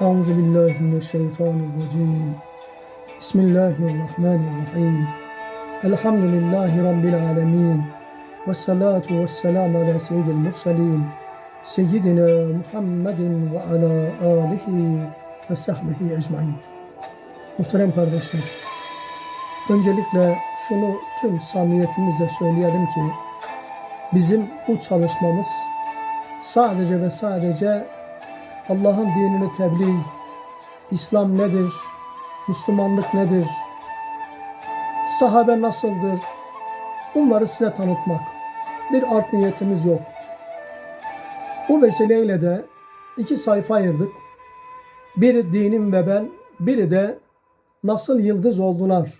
Euzu billahi mineşşeytanirracim. Bismillahirrahmanirrahim. Elhamdülillahi rabbil alamin. Ve salatu ve selam ala seyyidil murselin. Seyyidina Muhammedin ve ala alihi ve sahbihi ecmain. Muhterem kardeşler, öncelikle şunu tüm samimiyetimizle söyleyelim ki, bizim bu çalışmamız sadece ve sadece Allah'ın dinini tebliğ, İslam nedir, Müslümanlık nedir, sahabe nasıldır, bunları size tanıtmak. Bir art niyetimiz yok. Bu vesileyle de iki sayfa ayırdık. Biri dinim ve ben, biri de nasıl yıldız oldular.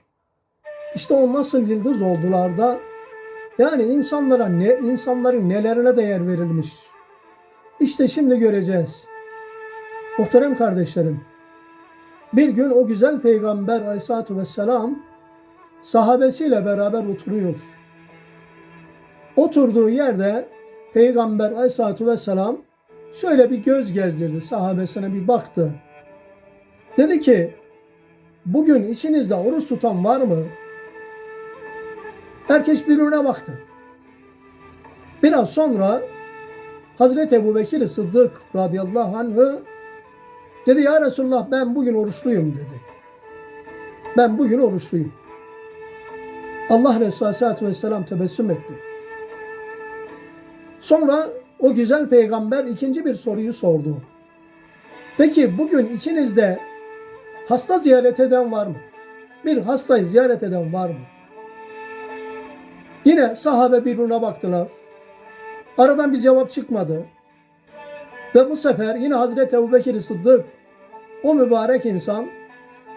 İşte o nasıl yıldız oldular da yani insanlara ne insanların nelerine değer verilmiş. İşte şimdi göreceğiz. Muhterem kardeşlerim, bir gün o güzel peygamber aleyhissalatü vesselam sahabesiyle beraber oturuyor. Oturduğu yerde peygamber aleyhissalatü vesselam şöyle bir göz gezdirdi sahabesine bir baktı. Dedi ki bugün içinizde oruç tutan var mı? Herkes birbirine baktı. Biraz sonra Hazreti Ebu Bekir Sıddık radıyallahu anh'ı dedi ya Resulullah ben bugün oruçluyum dedi. Ben bugün oruçluyum. Allah Resulü Aleyhisselatü Vesselam tebessüm etti. Sonra o güzel peygamber ikinci bir soruyu sordu. Peki bugün içinizde hasta ziyaret eden var mı? Bir hastayı ziyaret eden var mı? Yine sahabe birbirine baktılar. Aradan bir cevap çıkmadı. Ve bu sefer yine Hazreti Ebu Bekir Sıddık o mübarek insan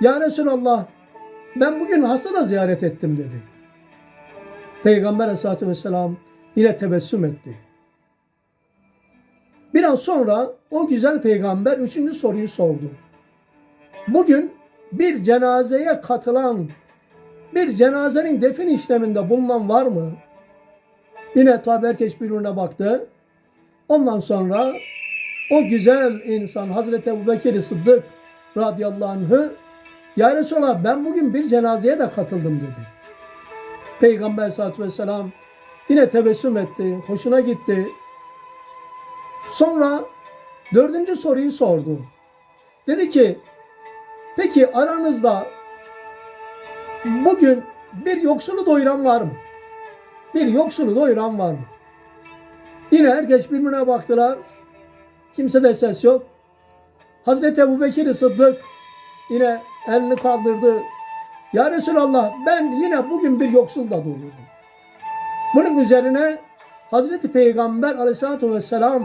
Ya Resulallah ben bugün hasta ziyaret ettim dedi. Peygamber Aleyhisselatü Vesselam yine tebessüm etti. Biraz sonra o güzel peygamber üçüncü soruyu sordu. Bugün bir cenazeye katılan, bir cenazenin defin işleminde bulunan var mı? Yine tabi herkes birbirine baktı. Ondan sonra o güzel insan Hazreti Ebu Bekir Sıddık radıyallahu anh'ı Ya Resulallah ben bugün bir cenazeye de katıldım dedi. Peygamber sallallahu vesselam yine tebessüm etti, hoşuna gitti. Sonra dördüncü soruyu sordu. Dedi ki peki aranızda bugün bir yoksulu doyuran var mı? Bir yoksulu doyuran var mı? Yine herkes birbirine baktılar. Kimse de ses yok. Hazreti Ebu Bekir Sıddık yine elini kaldırdı. Ya Resulallah ben yine bugün bir yoksul da doyurdum. Bunun üzerine Hazreti Peygamber aleyhissalatü vesselam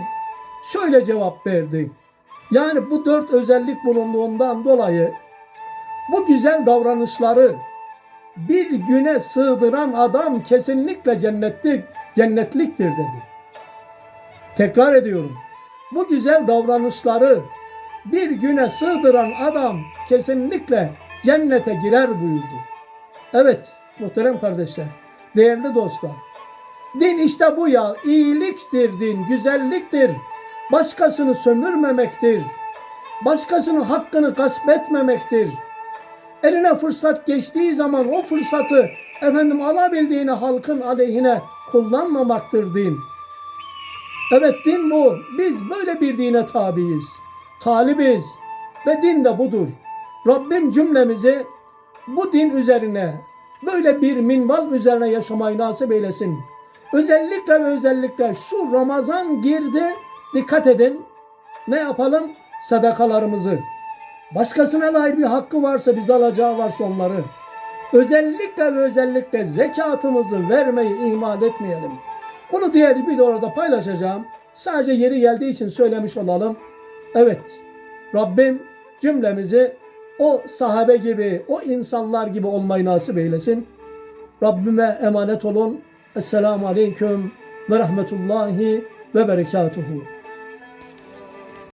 şöyle cevap verdi. Yani bu dört özellik bulunduğundan dolayı bu güzel davranışları bir güne sığdıran adam kesinlikle cennetlik, cennetliktir dedi. Tekrar ediyorum. Bu güzel davranışları bir güne sığdıran adam kesinlikle cennete girer buyurdu. Evet muhterem kardeşler, değerli dostlar. Din işte bu ya. İyiliktir din, güzelliktir. Başkasını sömürmemektir. Başkasının hakkını gasp etmemektir. Eline fırsat geçtiği zaman o fırsatı efendim alabildiğini halkın aleyhine kullanmamaktır din. Evet din bu. Biz böyle bir dine tabiiz. Talibiz. Ve din de budur. Rabbim cümlemizi bu din üzerine böyle bir minval üzerine yaşamayı nasip eylesin. Özellikle ve özellikle şu Ramazan girdi. Dikkat edin. Ne yapalım? Sadakalarımızı. Başkasına dair bir hakkı varsa bizde alacağı varsa onları. Özellikle ve özellikle zekatımızı vermeyi ihmal etmeyelim. Bunu diğer bir orada paylaşacağım. Sadece yeri geldiği için söylemiş olalım. Evet, Rabbim cümlemizi o sahabe gibi, o insanlar gibi olmayı nasip eylesin. Rabbime emanet olun. Esselamu Aleyküm ve Rahmetullahi ve Berekatuhu.